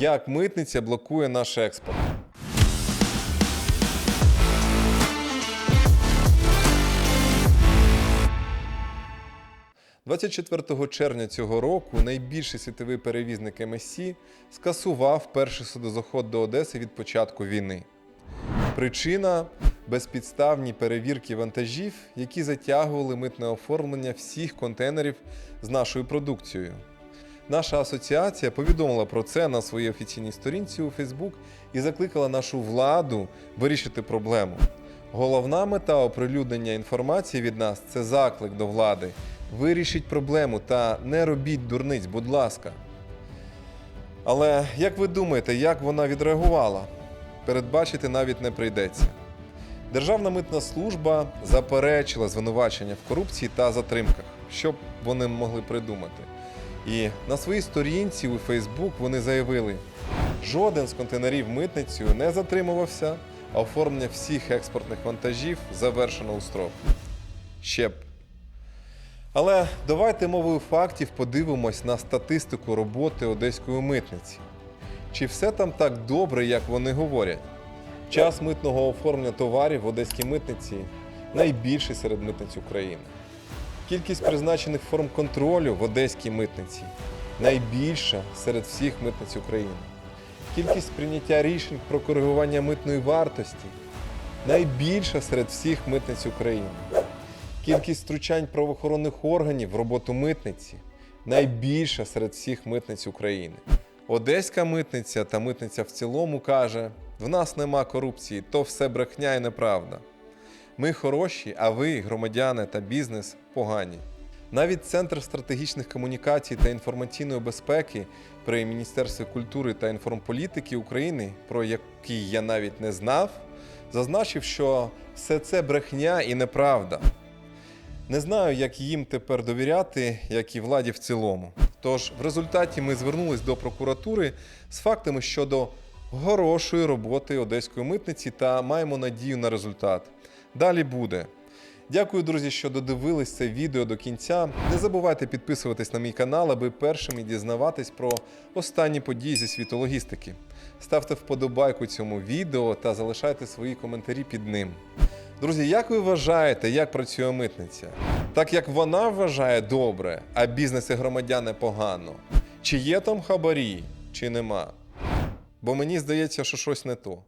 як митниця блокує наш експорт. – 24 червня цього року найбільший світовий перевізник МСC скасував перший судозаход до Одеси від початку війни. Причина безпідставні перевірки вантажів, які затягували митне оформлення всіх контейнерів з нашою продукцією. Наша асоціація повідомила про це на своїй офіційній сторінці у Фейсбук і закликала нашу владу вирішити проблему. Головна мета оприлюднення інформації від нас це заклик до влади. Вирішіть проблему та не робіть дурниць, будь ласка. Але як ви думаєте, як вона відреагувала? Передбачити навіть не прийдеться. Державна митна служба заперечила звинувачення в корупції та затримках, що б вони могли придумати. І на своїй сторінці у Фейсбук вони заявили: жоден з контейнерів митницею не затримувався, а оформлення всіх експортних вантажів завершено у строк. Ще б. Але давайте мовою фактів подивимось на статистику роботи одеської митниці. Чи все там так добре, як вони говорять? Час митного оформлення товарів в одеській митниці найбільший серед митниць України. Кількість призначених форм контролю в одеській митниці найбільша серед всіх митниць України. Кількість прийняття рішень про коригування митної вартості найбільша серед всіх митниць України. Кількість втручань правоохоронних органів в роботу митниці найбільша серед всіх митниць України. Одеська митниця та митниця в цілому каже: в нас нема корупції, то все брехня і неправда. Ми хороші, а ви, громадяни та бізнес, погані. Навіть Центр стратегічних комунікацій та інформаційної безпеки при Міністерстві культури та інформполітики України, про який я навіть не знав, зазначив, що все це брехня і неправда. Не знаю, як їм тепер довіряти, як і владі в цілому. Тож в результаті ми звернулись до прокуратури з фактами щодо хорошої роботи одеської митниці та маємо надію на результат. Далі буде. Дякую, друзі, що додивились це відео до кінця. Не забувайте підписуватись на мій канал, аби першими дізнаватись про останні події зі світу логістики. Ставте вподобайку цьому відео та залишайте свої коментарі під ним. Друзі, як ви вважаєте, як працює митниця? Так як вона вважає добре, а бізнес і громадяни погано. Чи є там хабарі, чи нема? Бо мені здається, що щось не то.